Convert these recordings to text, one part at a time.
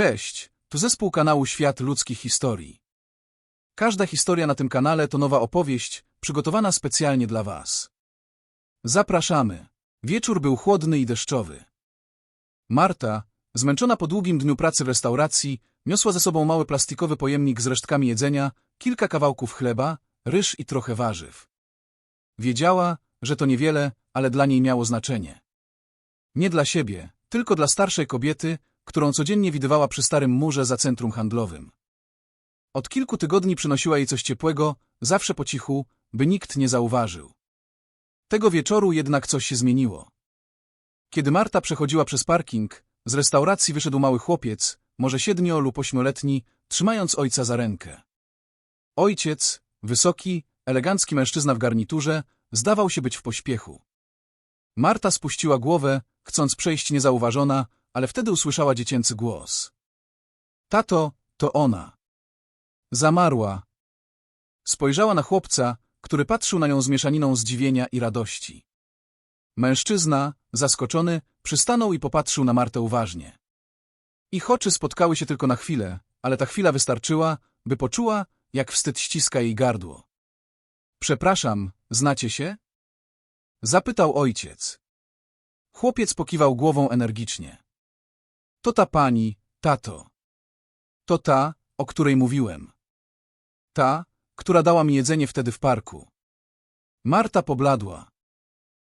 Cześć, tu zespół kanału Świat Ludzkich Historii. Każda historia na tym kanale to nowa opowieść, przygotowana specjalnie dla Was. Zapraszamy. Wieczór był chłodny i deszczowy. Marta, zmęczona po długim dniu pracy w restauracji, niosła ze sobą mały plastikowy pojemnik z resztkami jedzenia, kilka kawałków chleba, ryż i trochę warzyw. Wiedziała, że to niewiele, ale dla niej miało znaczenie. Nie dla siebie, tylko dla starszej kobiety, którą codziennie widywała przy starym murze za centrum handlowym. Od kilku tygodni przynosiła jej coś ciepłego, zawsze po cichu, by nikt nie zauważył. Tego wieczoru jednak coś się zmieniło. Kiedy Marta przechodziła przez parking, z restauracji wyszedł mały chłopiec, może siedmiu lub ośmioletni, trzymając ojca za rękę. Ojciec, wysoki, elegancki mężczyzna w garniturze, zdawał się być w pośpiechu. Marta spuściła głowę, chcąc przejść niezauważona, ale wtedy usłyszała dziecięcy głos. Tato, to ona. Zamarła. Spojrzała na chłopca, który patrzył na nią z mieszaniną zdziwienia i radości. Mężczyzna, zaskoczony, przystanął i popatrzył na Martę uważnie. Ich oczy spotkały się tylko na chwilę, ale ta chwila wystarczyła, by poczuła, jak wstyd ściska jej gardło. Przepraszam, znacie się? Zapytał ojciec. Chłopiec pokiwał głową energicznie. To ta pani, tato. To ta, o której mówiłem. Ta, która dała mi jedzenie wtedy w parku. Marta pobladła.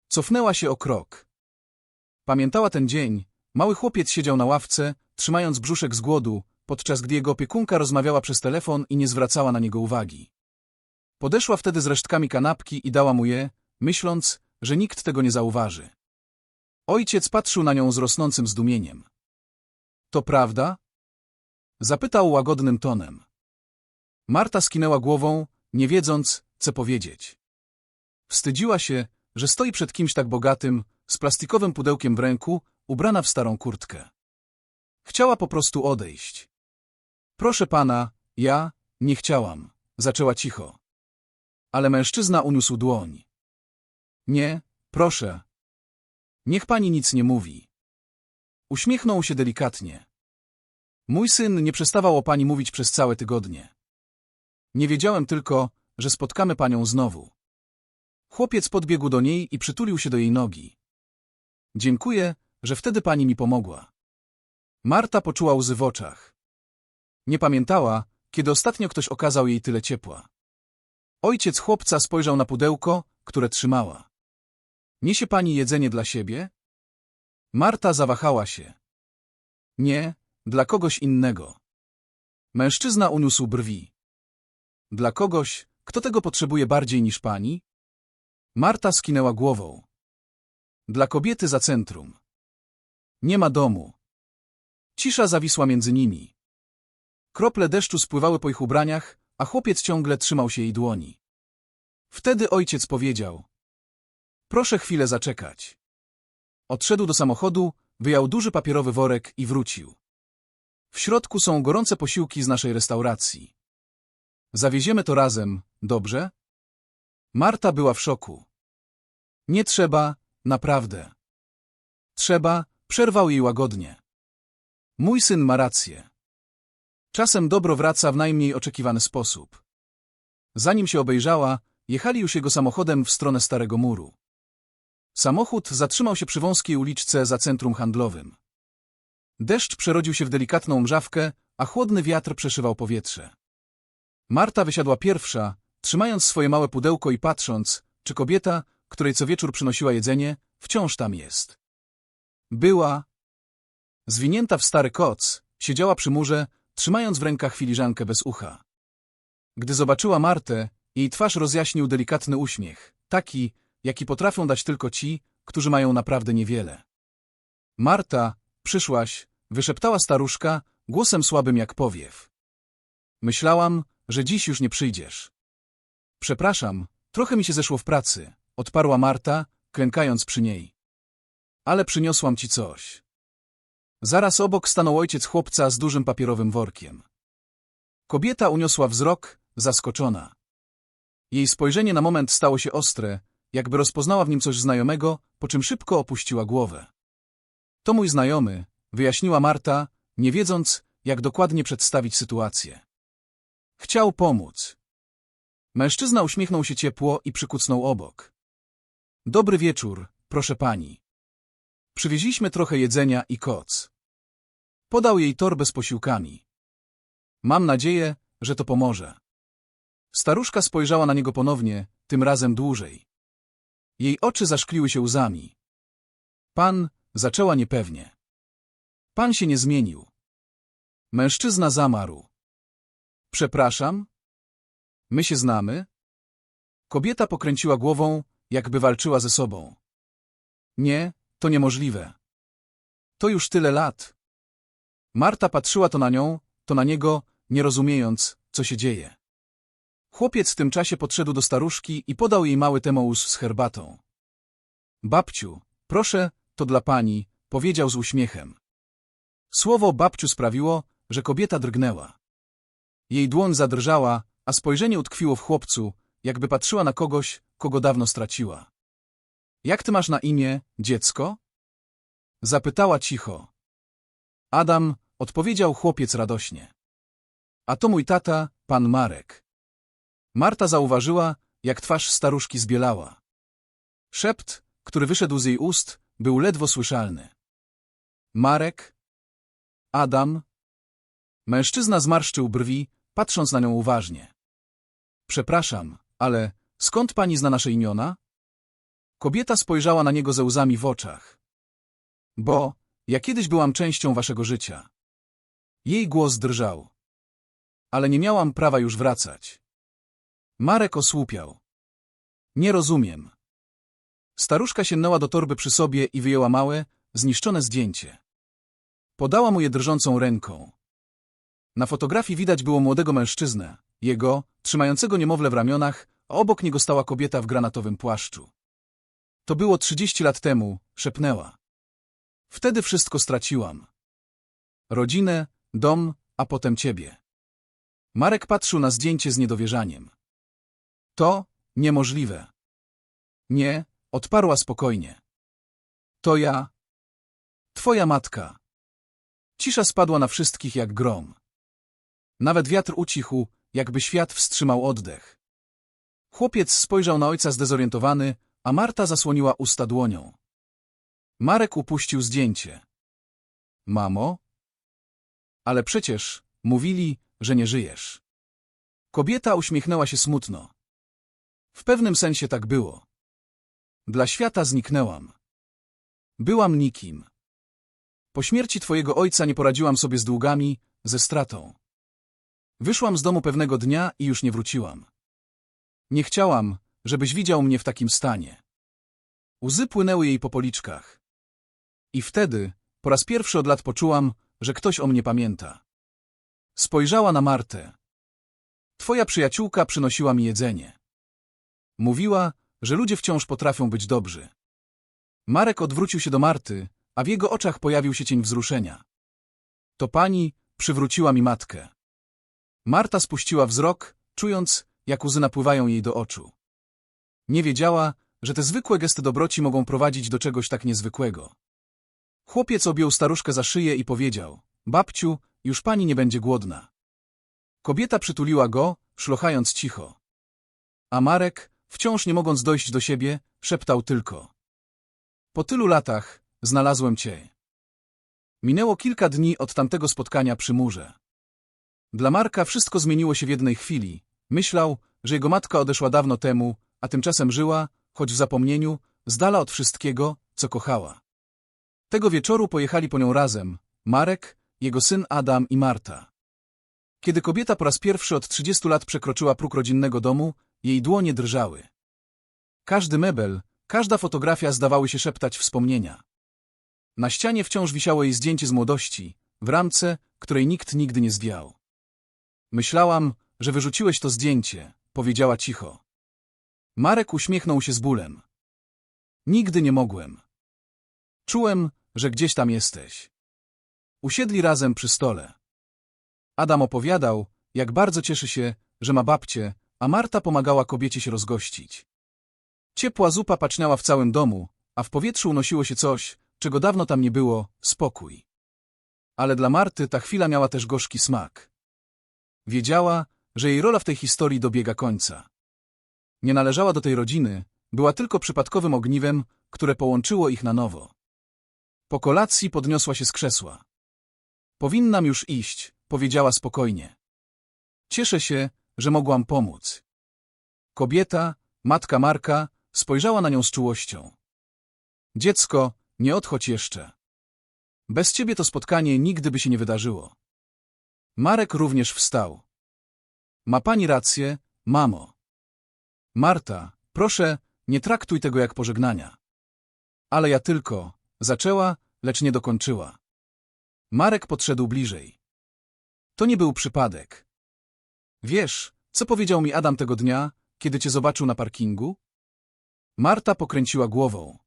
Cofnęła się o krok. Pamiętała ten dzień. Mały chłopiec siedział na ławce, trzymając brzuszek z głodu, podczas gdy jego opiekunka rozmawiała przez telefon i nie zwracała na niego uwagi. Podeszła wtedy z resztkami kanapki i dała mu je, myśląc, że nikt tego nie zauważy. Ojciec patrzył na nią z rosnącym zdumieniem. To prawda? Zapytał łagodnym tonem. Marta skinęła głową, nie wiedząc, co powiedzieć. Wstydziła się, że stoi przed kimś tak bogatym, z plastikowym pudełkiem w ręku, ubrana w starą kurtkę. Chciała po prostu odejść. Proszę pana, ja nie chciałam, zaczęła cicho. Ale mężczyzna uniósł dłoń. Nie, proszę. Niech pani nic nie mówi. Uśmiechnął się delikatnie. Mój syn nie przestawał o pani mówić przez całe tygodnie. Nie wiedziałem tylko, że spotkamy panią znowu. Chłopiec podbiegł do niej i przytulił się do jej nogi. Dziękuję, że wtedy pani mi pomogła. Marta poczuła łzy w oczach. Nie pamiętała, kiedy ostatnio ktoś okazał jej tyle ciepła. Ojciec chłopca spojrzał na pudełko, które trzymała. Niesie pani jedzenie dla siebie? Marta zawahała się. Nie, dla kogoś innego. Mężczyzna uniósł brwi. Dla kogoś, kto tego potrzebuje bardziej niż pani? Marta skinęła głową. Dla kobiety za centrum. Nie ma domu. Cisza zawisła między nimi. Krople deszczu spływały po ich ubraniach, a chłopiec ciągle trzymał się jej dłoni. Wtedy ojciec powiedział. Proszę chwilę zaczekać. Odszedł do samochodu, wyjął duży papierowy worek i wrócił. W środku są gorące posiłki z naszej restauracji. Zawieziemy to razem, dobrze? Marta była w szoku. Nie trzeba, naprawdę. Trzeba, przerwał jej łagodnie. Mój syn ma rację. Czasem dobro wraca w najmniej oczekiwany sposób. Zanim się obejrzała, jechali już jego samochodem w stronę Starego Muru. Samochód zatrzymał się przy wąskiej uliczce za centrum handlowym. Deszcz przerodził się w delikatną mrzawkę, a chłodny wiatr przeszywał powietrze. Marta wysiadła pierwsza, trzymając swoje małe pudełko i patrząc, czy kobieta, której co wieczór przynosiła jedzenie, wciąż tam jest. Była. Zwinięta w stary koc, siedziała przy murze, trzymając w rękach filiżankę bez ucha. Gdy zobaczyła Martę, jej twarz rozjaśnił delikatny uśmiech, taki, jaki potrafią dać tylko ci, którzy mają naprawdę niewiele. Marta, przyszłaś, wyszeptała staruszka, głosem słabym jak powiew. Myślałam, że dziś już nie przyjdziesz. Przepraszam, trochę mi się zeszło w pracy, odparła Marta, klękając przy niej. Ale przyniosłam ci coś. Zaraz obok stanął ojciec chłopca z dużym papierowym workiem. Kobieta uniosła wzrok, zaskoczona. Jej spojrzenie na moment stało się ostre, jakby rozpoznała w nim coś znajomego, po czym szybko opuściła głowę. To mój znajomy, wyjaśniła Marta, nie wiedząc, jak dokładnie przedstawić sytuację. Chciał pomóc. Mężczyzna uśmiechnął się ciepło i przykucnął obok. Dobry wieczór, proszę pani. Przywieźliśmy trochę jedzenia i koc. Podał jej torbę z posiłkami. Mam nadzieję, że to pomoże. Staruszka spojrzała na niego ponownie, tym razem dłużej. Jej oczy zaszkliły się łzami. Pan, zaczęła niepewnie. Pan się nie zmienił. Mężczyzna zamarł. Przepraszam? My się znamy? Kobieta pokręciła głową, jakby walczyła ze sobą. Nie, to niemożliwe. To już tyle lat. Marta patrzyła to na nią, to na niego, nie rozumiejąc, co się dzieje. Chłopiec w tym czasie podszedł do staruszki i podał jej mały temołus z herbatą. Babciu, proszę, to dla pani, powiedział z uśmiechem. Słowo babciu sprawiło, że kobieta drgnęła. Jej dłoń zadrżała, a spojrzenie utkwiło w chłopcu, jakby patrzyła na kogoś, kogo dawno straciła. Jak ty masz na imię, dziecko? Zapytała cicho. Adam, odpowiedział chłopiec radośnie. A to mój tata, pan Marek. Marta zauważyła, jak twarz staruszki zbielała. Szept, który wyszedł z jej ust, był ledwo słyszalny. Marek? Adam? Mężczyzna zmarszczył brwi, patrząc na nią uważnie. Przepraszam, ale skąd pani zna nasze imiona? Kobieta spojrzała na niego ze łzami w oczach. Bo, ja kiedyś byłam częścią waszego życia. Jej głos drżał. Ale nie miałam prawa już wracać. Marek osłupiał. Nie rozumiem. Staruszka sięgnęła do torby przy sobie i wyjęła małe, zniszczone zdjęcie. Podała mu je drżącą ręką. Na fotografii widać było młodego mężczyznę, jego, trzymającego niemowlę w ramionach, a obok niego stała kobieta w granatowym płaszczu. To było trzydzieści lat temu, szepnęła. Wtedy wszystko straciłam. Rodzinę, dom, a potem ciebie. Marek patrzył na zdjęcie z niedowierzaniem. To niemożliwe. Nie, odparła spokojnie. To ja. Twoja matka. Cisza spadła na wszystkich jak grom. Nawet wiatr ucichł, jakby świat wstrzymał oddech. Chłopiec spojrzał na ojca zdezorientowany, a Marta zasłoniła usta dłonią. Marek upuścił zdjęcie. Mamo? Ale przecież mówili, że nie żyjesz. Kobieta uśmiechnęła się smutno. W pewnym sensie tak było. Dla świata zniknęłam. Byłam nikim. Po śmierci twojego ojca nie poradziłam sobie z długami, ze stratą. Wyszłam z domu pewnego dnia i już nie wróciłam. Nie chciałam, żebyś widział mnie w takim stanie. Łzy płynęły jej po policzkach. I wtedy, po raz pierwszy od lat poczułam, że ktoś o mnie pamięta. Spojrzała na Martę. Twoja przyjaciółka przynosiła mi jedzenie. Mówiła, że ludzie wciąż potrafią być dobrzy. Marek odwrócił się do Marty, a w jego oczach pojawił się cień wzruszenia. To pani przywróciła mi matkę. Marta spuściła wzrok, czując, jak łzy napływają jej do oczu. Nie wiedziała, że te zwykłe gesty dobroci mogą prowadzić do czegoś tak niezwykłego. Chłopiec objął staruszkę za szyję i powiedział, babciu, już pani nie będzie głodna. Kobieta przytuliła go, szlochając cicho. A Marek, wciąż nie mogąc dojść do siebie, szeptał tylko. Po tylu latach znalazłem cię. Minęło kilka dni od tamtego spotkania przy murze. Dla Marka wszystko zmieniło się w jednej chwili. Myślał, że jego matka odeszła dawno temu, a tymczasem żyła, choć w zapomnieniu, z dala od wszystkiego, co kochała. Tego wieczoru pojechali po nią razem, Marek, jego syn Adam i Marta. Kiedy kobieta po raz pierwszy od trzydziestu lat przekroczyła próg rodzinnego domu, jej dłonie drżały. Każdy mebel, każda fotografia zdawały się szeptać wspomnienia. Na ścianie wciąż wisiało jej zdjęcie z młodości, w ramce, której nikt nigdy nie zwiał. Myślałam, że wyrzuciłeś to zdjęcie, powiedziała cicho. Marek uśmiechnął się z bólem. Nigdy nie mogłem. Czułem, że gdzieś tam jesteś. Usiedli razem przy stole. Adam opowiadał, jak bardzo cieszy się, że ma babcię, a Marta pomagała kobiecie się rozgościć. Ciepła zupa paczniała w całym domu, a w powietrzu unosiło się coś, czego dawno tam nie było, spokój. Ale dla Marty ta chwila miała też gorzki smak. Wiedziała, że jej rola w tej historii dobiega końca. Nie należała do tej rodziny, była tylko przypadkowym ogniwem, które połączyło ich na nowo. Po kolacji podniosła się z krzesła. Powinnam już iść, powiedziała spokojnie. Cieszę się, że mogłam pomóc. Kobieta, matka Marka, spojrzała na nią z czułością. Dziecko, nie odchodź jeszcze. Bez ciebie to spotkanie nigdy by się nie wydarzyło. Marek również wstał. Ma pani rację, mamo. Marta, proszę, nie traktuj tego jak pożegnania. Ale ja tylko, zaczęła, lecz nie dokończyła. Marek podszedł bliżej. To nie był przypadek. Wiesz, co powiedział mi Adam tego dnia, kiedy cię zobaczył na parkingu? Marta pokręciła głową.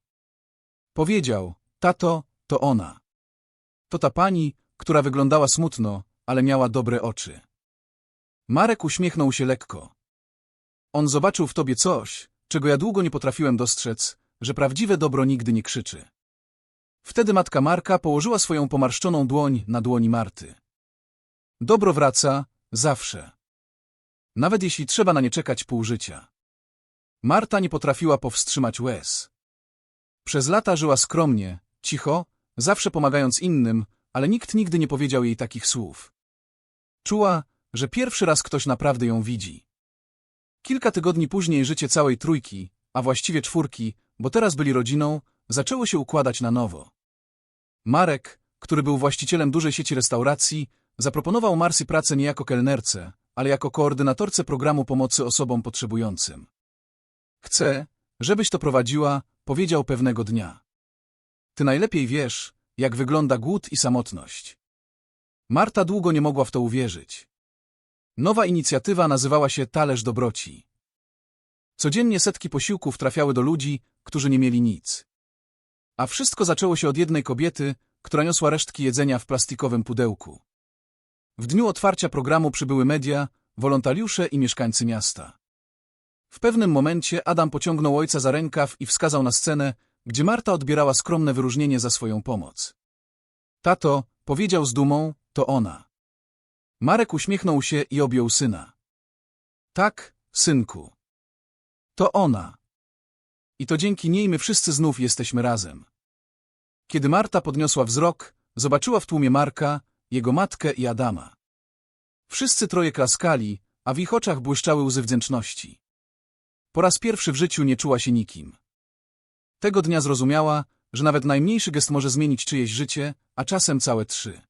Powiedział, tato, to ona. To ta pani, która wyglądała smutno, ale miała dobre oczy. Marek uśmiechnął się lekko. On zobaczył w tobie coś, czego ja długo nie potrafiłem dostrzec, że prawdziwe dobro nigdy nie krzyczy. Wtedy matka Marka położyła swoją pomarszczoną dłoń na dłoni Marty. Dobro wraca zawsze. Nawet jeśli trzeba na nie czekać pół życia. Marta nie potrafiła powstrzymać łez. Przez lata żyła skromnie, cicho, zawsze pomagając innym, ale nikt nigdy nie powiedział jej takich słów. Czuła, że pierwszy raz ktoś naprawdę ją widzi. Kilka tygodni później życie całej trójki, a właściwie czwórki, bo teraz byli rodziną, zaczęło się układać na nowo. Marek, który był właścicielem dużej sieci restauracji, zaproponował Marsi pracę nie jako kelnerce, ale jako koordynatorce programu pomocy osobom potrzebującym. Chcę, żebyś to prowadziła, powiedział pewnego dnia. Ty najlepiej wiesz, jak wygląda głód i samotność. Marta długo nie mogła w to uwierzyć. Nowa inicjatywa nazywała się Talerz Dobroci. Codziennie setki posiłków trafiały do ludzi, którzy nie mieli nic. A wszystko zaczęło się od jednej kobiety, która niosła resztki jedzenia w plastikowym pudełku. W dniu otwarcia programu przybyły media, wolontariusze i mieszkańcy miasta. W pewnym momencie Adam pociągnął ojca za rękaw i wskazał na scenę, gdzie Marta odbierała skromne wyróżnienie za swoją pomoc. Tato, powiedział z dumą, to ona. Marek uśmiechnął się i objął syna. Tak, synku. To ona. I to dzięki niej my wszyscy znów jesteśmy razem. Kiedy Marta podniosła wzrok, zobaczyła w tłumie Marka, jego matkę i Adama. Wszyscy troje klaskali, a w ich oczach błyszczały łzy wdzięczności. Po raz pierwszy w życiu nie czuła się nikim. Tego dnia zrozumiała, że nawet najmniejszy gest może zmienić czyjeś życie, a czasem całe trzy.